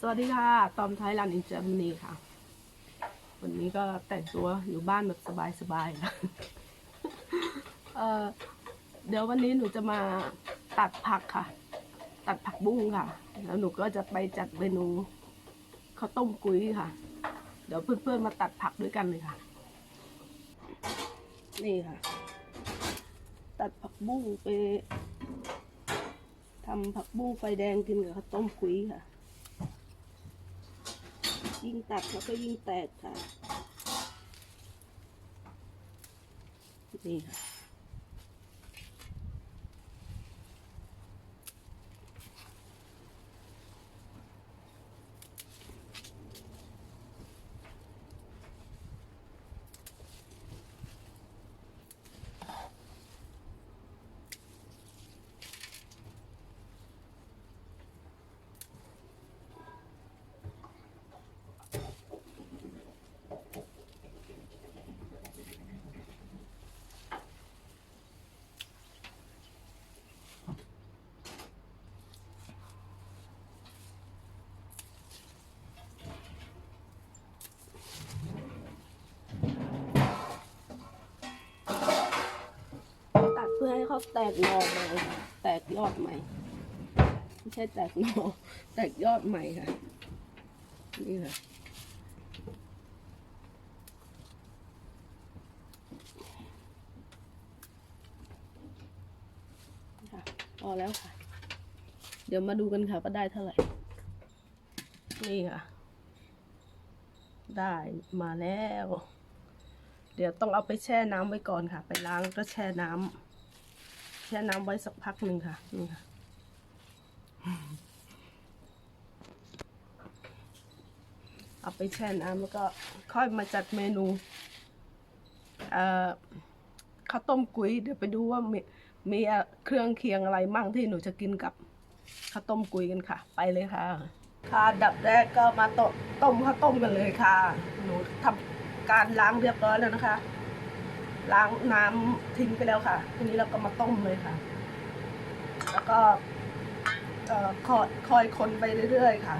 สวัสดีค่ะ ตอมไทยแลนอินเจอร์มนีค่ะ วันนี้ก็แต่งตัวอยู่บ้านแบบสบายๆนะเเดี๋ยววันนี้หนูจะมาตัดผักค่ะ ตัดผักบุ้งค่ะ แล้วหนูก็จะไปจัดเมนูข้าวต้มกุ้ยค่ะ เดี๋ยวเพื่อนๆมาตัดผักด้วยกันเลยค่ะ นี่ค่ะ ตัดผักบุ้งไปทำผักบุ้งไฟแดงกินกับข้าวต้มกุ้ยค่ะ ยิ่งตัดเขาก็ยิ่งแตกค่ะนี่ค่ะ ตัด เขาแตกหน่อใหม่แตกยอดใหม่ไม่ใช่แตกหน่อแตกยอดใหม่ค่ะ นี่ค่ะค่ะพอแล้วค่ะ เดี๋ยวมาดูกันค่ะว่าได้เท่าไหร่ นี่ค่ะ ได้มาแล้ว เดี๋ยวต้องเอาไปแช่น้ำไว้ก่อนค่ะ ไปล้างก็แช่น้ำ แช่น้ำไว้สักพักหนึ่งค่ะนี่ค่ะ เอาไปแช่น้ำแล้วก็ค่อยมาจัดเมนูเอ่อข้าวต้มกุ้ยเดี๋ยวไปดูว่ามีมีเครื่องเคียงอะไรมั่งที่หนูจะกินกับข้าวต้มกุ้ยกันค่ะ ไปเลยค่ะ ค่ะดับแรกก็มาต้มต้มข้าวต้มกันเลยค่ะ หนูทำการล้างเรียบร้อยแล้วนะคะ ล้างน้ำทิ้งไปแล้วค่ะ ทีนี้เราก็มาต้มเลยค่ะ แล้วก็คอยคอยคนไปเรื่อยๆค่ะ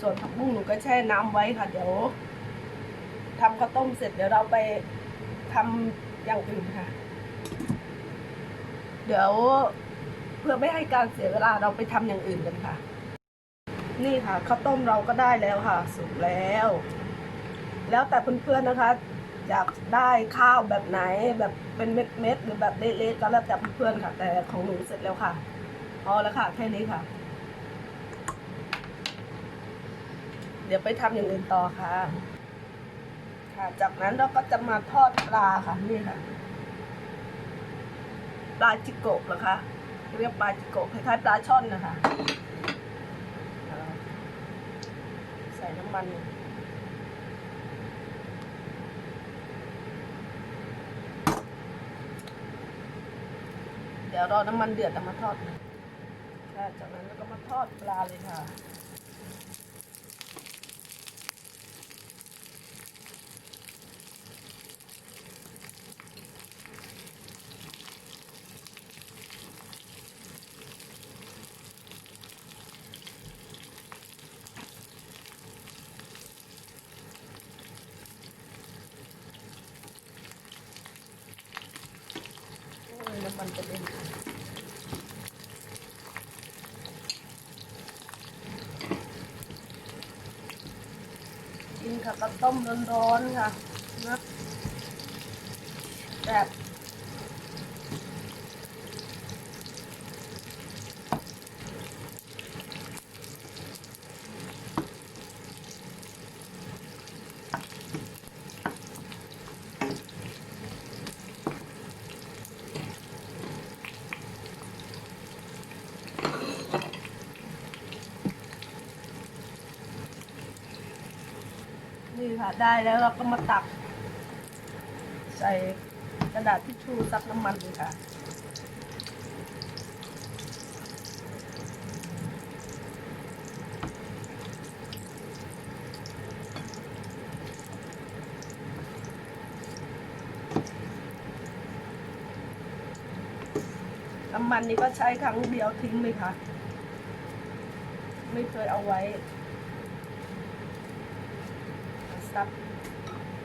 ส่วนผักบุ้งหนูก็แช่น้ำไว้ค่ะ เดี๋ยวทำข้าวต้มเสร็จเดี๋ยวเราไปทำอย่างอื่นค่ะ เดี๋ยวเพื่อไม่ให้การเสียเวลาเราไปทำอย่างอื่นกันค่ะ นี่ค่ะข้าวต้มเราก็ได้แล้วค่ะ สุกแล้ว แล้วแต่เพื่อนๆนะคะ อยากได้ข้าวแบบไหนแบบเป็นเม็ดๆหรือแบบเละๆก็แล้วแต่เพื่อนค่ะ แต่ของหนูเสร็จแล้วค่ะพอแล้วค่ะ แค่นี้ค่ะ เดี๋ยวไปทำอย่างอื่นต่อค่ะ ค่ะ จากนั้นเราก็จะมาทอดปลาค่ะนี่ค่ะปลาจิโกะเหรอคะเรียกปลาจิโกะคล้ายๆปลาช่อนนะคะใส่น้ำมัน เดี๋ยวรอน้ำมันเดือดแล้วมาทอดค่ะจากนั้นเราก็มาทอดปลาเลยค่ะ โอ้ยน้ำมันกระเด็น ค่ะข้าวต้มร้อนๆค่ะนะแบบ ได้แล้วเราก็มาตัก ใส่กระดาษทิชชู่ซับน้ำมันเลยค่ะน้ำมันนี่ก็ใช้ครั้งเดียวทิ้งเลยค่ะ ไม่เคยเอาไว้ ซับ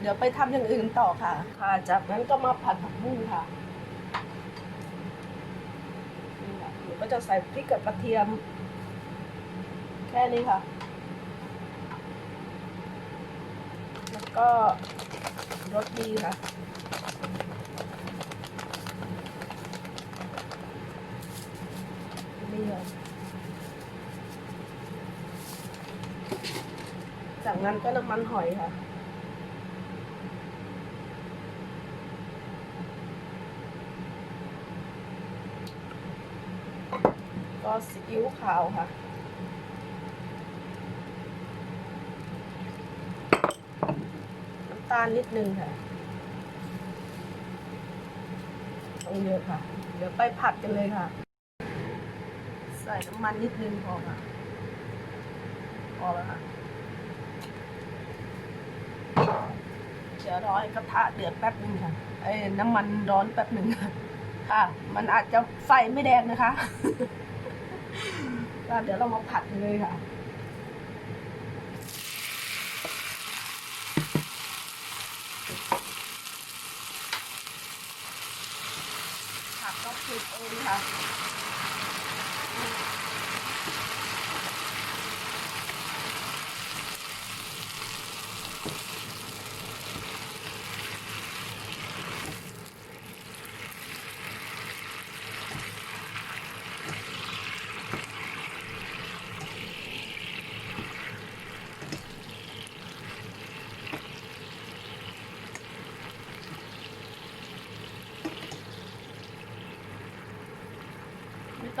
เดี๋ยวไปทำอย่างอื่นต่อค่ะ ค่ะจากนั้นก็มาผัดผักบุ้งค่ะนี่ค่ะเดี๋ยวก็จะใส่พริกกับกระเทียม แค่นี้ค่ะ แล้วก็รสดีค่ะ นี่ค่ะจาก นั้นก็น้ำมันหอยค่ะ ก็ซีอิ๊วขาวค่ะน้ำตาลนิดนึงค่ะต้องเยอะค่ะ เดี๋ยวไปผัดกันเลยค่ะ ใส่น้ำมันนิดนึงพอค่ะพอแล้วค่ะ เดี๋ยวรอให้กระทะเดือดแป๊บหนึ่งค่ะไอ้น้ำมันร้อนแป๊บหนึ่งค่ะค่ะมันอาจจะไฟไม่แดงนะคะก็เดี๋ยวเรามาผัดเลยค่ะผักก็ปลูกเองค่ะ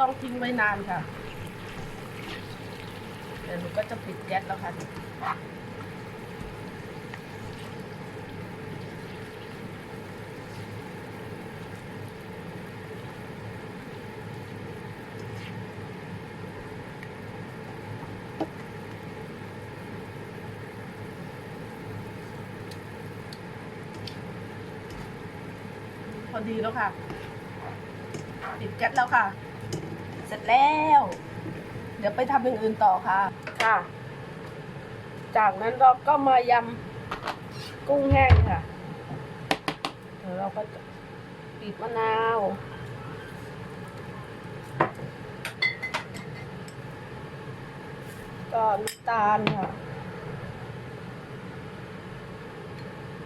ต้องทิ้งไว้นานค่ะเดี๋ยวหนูก็จะปิดแก๊สแล้วค่ะพอดีแล้วค่ะปิดแก๊สแล้วค่ะ เสร็จแล้ว เดี๋ยวไปทำอย่างอื่นต่อค่ะ ค่ะ จากนั้นเราก็มายำกุ้งแห้งค่ะ เดี๋ยวเราก็บีบมะนาวก็น้ำตาลค่ะ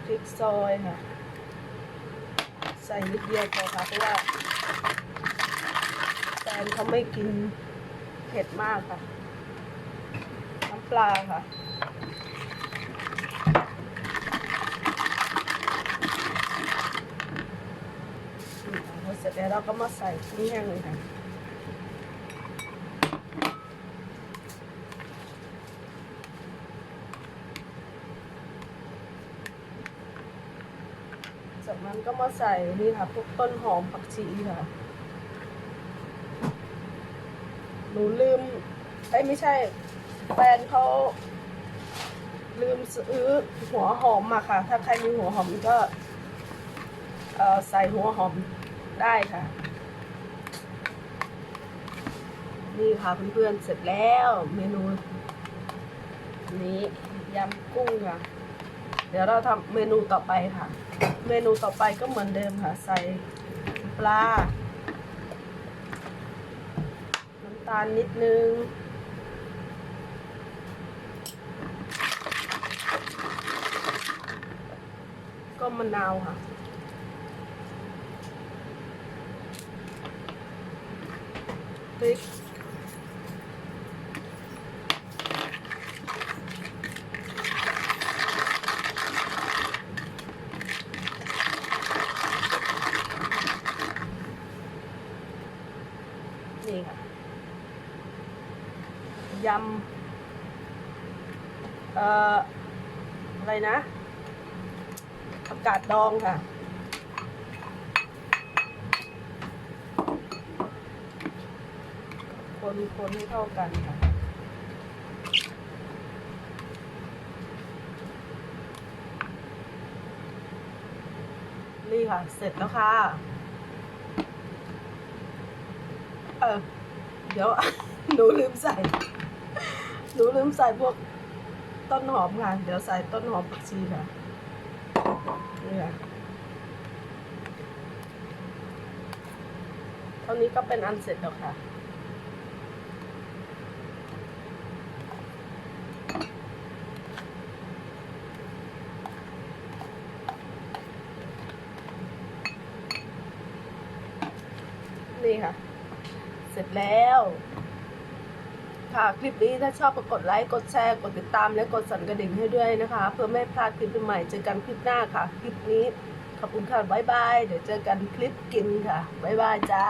พริกซอยค่ะ ใส่นิดเดียวพอค่ะเพราะว่า นเขาไม่กินเผ็ดมากค่ะ น้ำปลาค่ะพอเสร็จแล้วเราก็มาใส่กุ้งแห้งเลยค่ะจากนั้นก็มาใส่นี่ค่ะพวกต้นหอมผักชีค่ะ หนูลืมเอ้ยไม่ใช่ แฟนเขาลืมซื้อหัวหอมมาค่ะ ถ้าใครมีหัวหอมก็เอ่อใส่หัวหอมได้ค่ะ นี่ค่ะเพื่อนๆเสร็จแล้วเมนู นี้ยำกุ้งค่ะ เดี๋ยวเราทำเมนูต่อไปค่ะ เมนูต่อไปก็เหมือนเดิมค่ะ ใส่ปลา น้ำตาลนิดนึง ก็มะนาวค่ะพริก นี่ค่ะ ยำเอ่ออะไรนะผักกาดดองค่ะ คนคนให้เข้ากันค่ะนี่ค่ะ เสร็จแล้วค่ะ เออ เดี๋ยว หนูลืมใส่ หนูลืมใส่พวกต้นหอมค่ะ เดี๋ยวใส่ต้นหอมผักชีค่ะ นี่ค่ะเท่านี้ก็เป็นอันเสร็จแล้วค่ะนี่ค่ะ เสร็จแล้ว ค่ะ คลิปนี้ถ้าชอบก็กดไลค์ กดแชร์ กดติดตาม และกดสั่นกระดิ่งให้ด้วยนะคะ เพื่อไม่พลาดคลิปใหม่เจอกันคลิปหน้าค่ะ คลิปนี้ ขอบคุณค่ะ บ๊ายบาย เดี๋ยวเจอกันคลิปกินค่ะ บ๊ายบายจ้า